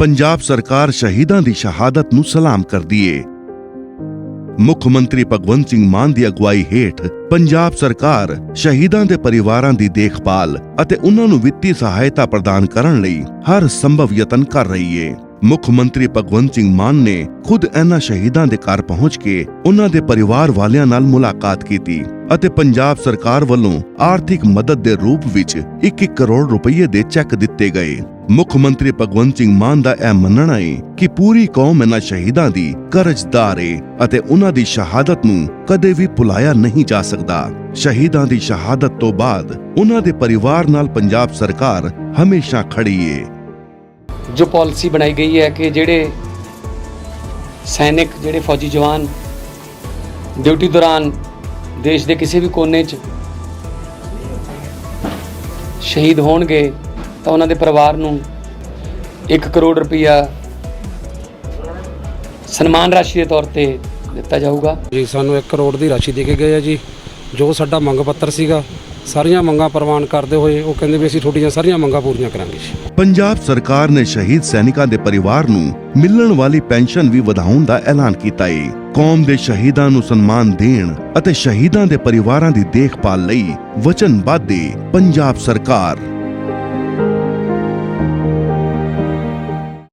ਪੰਜਾਬ ਸਰਕਾਰ ਸ਼ਹੀਦਾਂ ਦੀ ਸ਼ਹਾਦਤ ਨੂੰ ਸਲਾਮ ਕਰਦੀ ਏ ਮੁੱਖ ਮੰਤਰੀ ਭਗਵੰਤ ਸਿੰਘ ਮਾਨ ਦੀ ਅਗਵਾਈ ਹੇਠ ਪੰਜਾਬ ਸਰਕਾਰ ਸ਼ਹੀਦਾਂ ਦੇ ਪਰਿਵਾਰਾਂ ਦੀ ਦੇਖਭਾਲ ਅਤੇ ਉਹਨਾਂ ਨੂੰ ਵਿੱਤੀ ਸਹਾਇਤਾ ਪ੍ਰਦਾਨ ਕਰਨ ਲਈ ਹਰ ਸੰਭਵ ਯਤਨ ਕਰ ਰਹੀ ਏ। ਮੁੱਖ ਮੰਤਰੀ ਭਗਵੰਤ ਸਿੰਘ ਮਾਨ ਨੇ ਖੁਦ ਇਹਨਾਂ ਸ਼ਹੀਦਾਂ ਦੇ ਘਰ ਪਹੁੰਚ ਕੇ ਉਹਨਾਂ ਦੇ ਪਰਿਵਾਰ ਵਾਲਿਆਂ ਨਾਲ ਮੁਲਾਕਾਤ ਕੀਤੀ ਅਤੇ ਪੰਜਾਬ ਸਰਕਾਰ ਵੱਲੋਂ ਆਰਥਿਕ ਮਦਦ ਦੇ ਰੂਪ ਵਿੱਚ 1-1 ਕਰੋੜ ਰੁਪਏ ਦੇ ਚੈੱਕ ਦਿੱਤੇ ਗਏ। ਮੁੱਖ ਮੰਤਰੀ ਭਗਵੰਤ ਸਿੰਘ ਮਾਨ ਦਾ ਇਹ ਮੰਨਣਾ ਹੈ ਕਿ ਪੂਰੀ ਕੌਮ ਇਹਨਾਂ ਸ਼ਹੀਦਾਂ ਦੀ ਕਰਜ਼ਦਾਰ ਹੈ ਅਤੇ ਉਹਨਾਂ ਦੀ ਸ਼ਹਾਦਤ ਨੂੰ ਕਦੇ ਵੀ ਭੁਲਾਇਆ ਨਹੀਂ ਜਾ ਸਕਦਾ। ਸ਼ਹੀਦਾਂ ਦੀ ਸ਼ਹਾਦਤ ਤੋਂ ਬਾਅਦ ਉਹਨਾਂ ਦੇ ਪਰਿਵਾਰ ਨਾਲ ਪੰਜਾਬ ਸਰਕਾਰ ਹਮੇਸ਼ਾ ਖੜੀ ਹੈ ਜੋ ਪਾਲਿਸੀ ਬਣਾਈ ਗਈ ਹੈ ਕਿ ਜਿਹੜੇ ਸੈਨਿਕ, ਜਿਹੜੇ ਫੌਜੀ ਜਵਾਨ ਡਿਊਟੀ ਦੌਰਾਨ ਦੇਸ਼ ਦੇ ਕਿਸੇ ਵੀ ਕੋਨੇ 'ਚ ਸ਼ਹੀਦ ਹੋਣਗੇ, ਤਾਂ ਉਹਨਾਂ ਦੇ ਪਰਿਵਾਰ ਨੂੰ 1 ਕਰੋੜ ਰੁਪਇਆ ਸਨਮਾਨ ਰਾਸ਼ੀ ਦੇ ਤੌਰ ਤੇ ਦਿੱਤਾ ਜਾਊਗਾ। ਜੀ, ਸਾਨੂੰ 1 ਕਰੋੜ ਦੀ ਰਾਸ਼ੀ ਦੇ ਕੇ ਗਏ ਆ ਜੀ। ਜੋ ਸਾਡਾ ਮੰਗ ਪੱਤਰ ਸੀਗਾ ਸਾਰੀਆਂ ਮੰਗਾਂ ਪ੍ਰਵਾਨ ਕਰਦੇ ਹੋਏ ਉਹ ਕਹਿੰਦੇ ਵੀ ਅਸੀਂ ਤੁਹਾਡੀਆਂ ਸਾਰੀਆਂ ਮੰਗਾਂ ਪੂਰੀਆਂ ਕਰਾਂਗੇ ਪੰਜਾਬ ਸਰਕਾਰ ਨੇ ਸ਼ਹੀਦ ਸੈਨਿਕਾਂ ਦੇ ਪਰਿਵਾਰ ਨੂੰ ਮਿਲਣ ਵਾਲੀ ਪੈਨਸ਼ਨ ਵੀ ਵਧਾਉਣ ਦਾ ਐਲਾਨ ਕੀਤਾ ਹੈ ਕੌਮ ਦੇ ਸ਼ਹੀਦਾਂ ਨੂੰ ਸਨਮਾਨ ਦੇਣ ਅਤੇ ਸ਼ਹੀਦਾਂ ਦੇ ਪਰਿਵਾਰਾਂ ਦੀ ਦੇਖਭਾਲ ਲਈ ਵਚਨਬੱਧ ਹੈ ਪੰਜਾਬ ਸਰਕਾਰ।